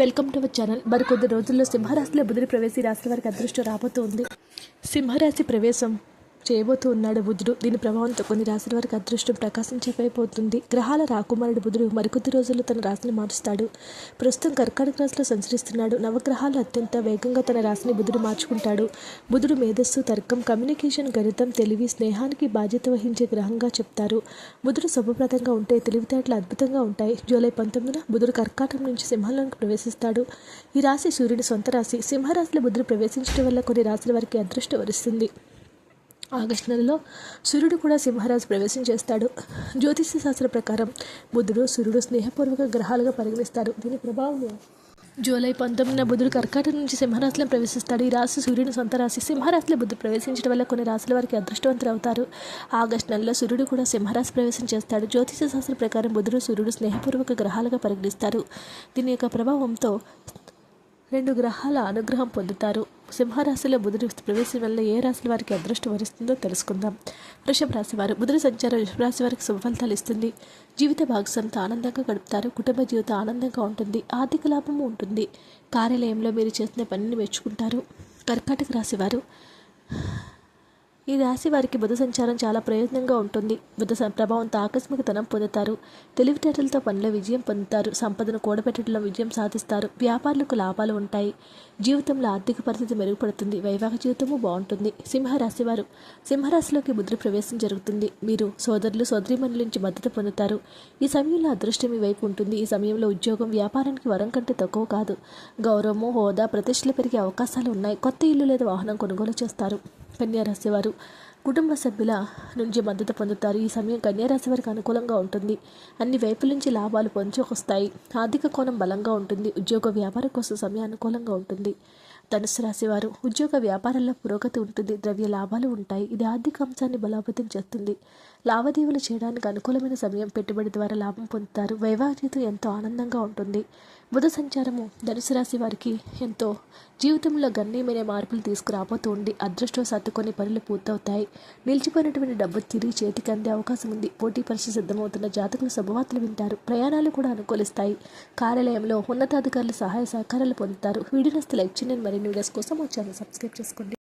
Welcome to our channel. మరికొద్ది రోజుల్లో సింహరాశిలో బుధుడి ప్రవేశి రాశి వారికి అదృష్టం రాబోతుంది. సింహరాశి ప్రవేశం. చేయబోతూ ఉన్నాడు బుధుడు. దీని ప్రభావంతో కొన్ని రాశుల వారికి అదృష్టం ప్రకాశించకపోతుంది గ్రహాల రాకుమారుడు బుధుడు మరికొద్ది రోజుల్లో తన రాశిని మారుస్తాడు ప్రస్తుతం కర్కాటక రాశిలో సంచరిస్తున్నాడు. నవగ్రహాలు అత్యంత వేగంగా తన రాశిని బుధుడు మార్చుకుంటాడు. బుధుడు మేధస్సు తర్కం కమ్యూనికేషన్ గణితం తెలివి స్నేహానికి బాధ్యత వహించే గ్రహంగా చెప్తారు. బుధుడు శుభప్రదంగా ఉంటే తెలివితేటలు అద్భుతంగా ఉంటాయి. జూలై పంతొమ్మిదిన బుధుడు కర్కాటకం నుంచి సింహంలోకి ప్రవేశిస్తాడు. ఈ రాశి సూర్యుడి సొంత రాశి. సింహరాశిలో బుధుడు ప్రవేశించడం వల్ల కొన్ని రాశుల వారికి అదృష్టం వరిస్తుంది. ఆగస్టు నెలలో సూర్యుడు కూడా సింహరాశి ప్రవేశం చేస్తాడు. జ్యోతిష్య శాస్త్ర ప్రకారం బుధుడు సూర్యుడు స్నేహపూర్వక గ్రహాలుగా పరిగణిస్తారు. దీని ప్రభావం జూలై పంతొమ్మిదిన బుధుడు కర్కాటక నుంచి సింహరాశిలో ప్రవేశిస్తాడు. ఈ రాశి సూర్యుని సొంత రాశి. సింహరాశిలో బుద్ధుడు ప్రవేశించడం వల్ల కొన్ని రాశుల వారికి అదృష్టవంతులు అవుతారు ఆగస్టు నెలలో సూర్యుడు కూడా సింహరాశి ప్రవేశం చేస్తాడు. జ్యోతిష శాస్త్ర ప్రకారం బుధుడు సూర్యుడు స్నేహపూర్వక గ్రహాలుగా పరిగణిస్తారు. దీని యొక్క ప్రభావంతో రెండు గ్రహాల అనుగ్రహం పొందుతారు. సింహరాశిలో బుధుడి ప్రవేశం వల్ల ఏ రాశుల వారికి అదృష్టం వరిస్తుందో తెలుసుకుందాం. వృషభ రాశి వారు బుధుడి సంచారం వృషభ రాశి వారికి శుభఫలితాలు ఇస్తుంది. జీవిత భాగస్వామితో ఆనందంగా గడుపుతారు. కుటుంబ జీవితం ఆనందంగా ఉంటుంది. ఆర్థిక లాభము ఉంటుంది. కార్యాలయంలో మీరు చేసిన పనిని మెచ్చుకుంటారు. కర్కాటక రాశి వారు ఈ రాశి వారికి బుధ సంచారం చాలా ప్రయోజనంగా ఉంటుంది. బుధ స- ప్రభావంతో ఆకస్మికతనం పొందుతారు. తెలివితేటలతో పనిలో విజయం పొందుతారు. సంపదను కూడబెట్టడంలో విజయం సాధిస్తారు. వ్యాపారులకు లాభాలు ఉంటాయి. జీవితంలో ఆర్థిక పరిస్థితి మెరుగుపడుతుంది. వైవాహిక జీవితము బాగుంటుంది. సింహరాశి వారు సింహరాశిలోకి బుధుడు ప్రవేశం జరుగుతుంది. మీరు సోదరులు సోదరిమణుల నుంచి మద్దతు పొందుతారు. ఈ సమయంలో అదృష్టం మీ వైపు ఉంటుంది. ఈ సమయంలో ఉద్యోగం వ్యాపారానికి వరం కంటే తక్కువ కాదు. గౌరవము హోదా ప్రతిష్టలు పెరిగే అవకాశాలు ఉన్నాయి. కొత్త ఇల్లు లేదా వాహనం కొనుగోలు చేస్తారు. కన్యారాశి వారు కుటుంబ సభ్యుల నుంచి మద్దతు పొందుతారు. ఈ సమయం కన్యారాశి వారికి అనుకూలంగా ఉంటుంది. అన్ని వైపుల నుంచి లాభాలు పొంచుకొస్తాయి ఆర్థిక కోణం బలంగా ఉంటుంది. ఉద్యోగ వ్యాపారం కోసం సమయం అనుకూలంగా ఉంటుంది. ధనుసు రాశి వారు ఉద్యోగ వ్యాపారంలో పురోగతి ఉంటుంది. ద్రవ్య లాభాలు ఉంటాయి. ఇది ఆర్థిక అంశాన్ని బలోపేతం చేస్తుంది. లావాదేవీలు చేయడానికి అనుకూలమైన సమయం పెట్టుబడి ద్వారా లాభం పొందుతారు. వైవాహిక ఎంతో ఆనందంగా ఉంటుంది. బుధ సంచారము ధనుసు రాశి వారికి ఎంతో జీవితంలో గణనీయమైన మార్పులు తీసుకురాబోతూ ఉంది. అదృష్టవశాత్తు కొన్ని పనులు పూర్తవుతాయి. నిలిచిపోయినటువంటి డబ్బు తిరిగి చేతికి అందే అవకాశం ఉంది. పోటీ పరీక్ష సిద్ధమవుతున్న జాతకులు శుభవార్తలు వింటారు. ప్రయాణాలు కూడా అనుకూలిస్తాయి. కార్యాలయంలో ఉన్నతాధికారులు సహాయ సహకారాలు పొందుతారు. వీడియోస్ లైక్ చేయండి. మరిన్ని వీడియోస్ కోసం వచ్చాను సబ్స్క్రైబ్ చేసుకోండి.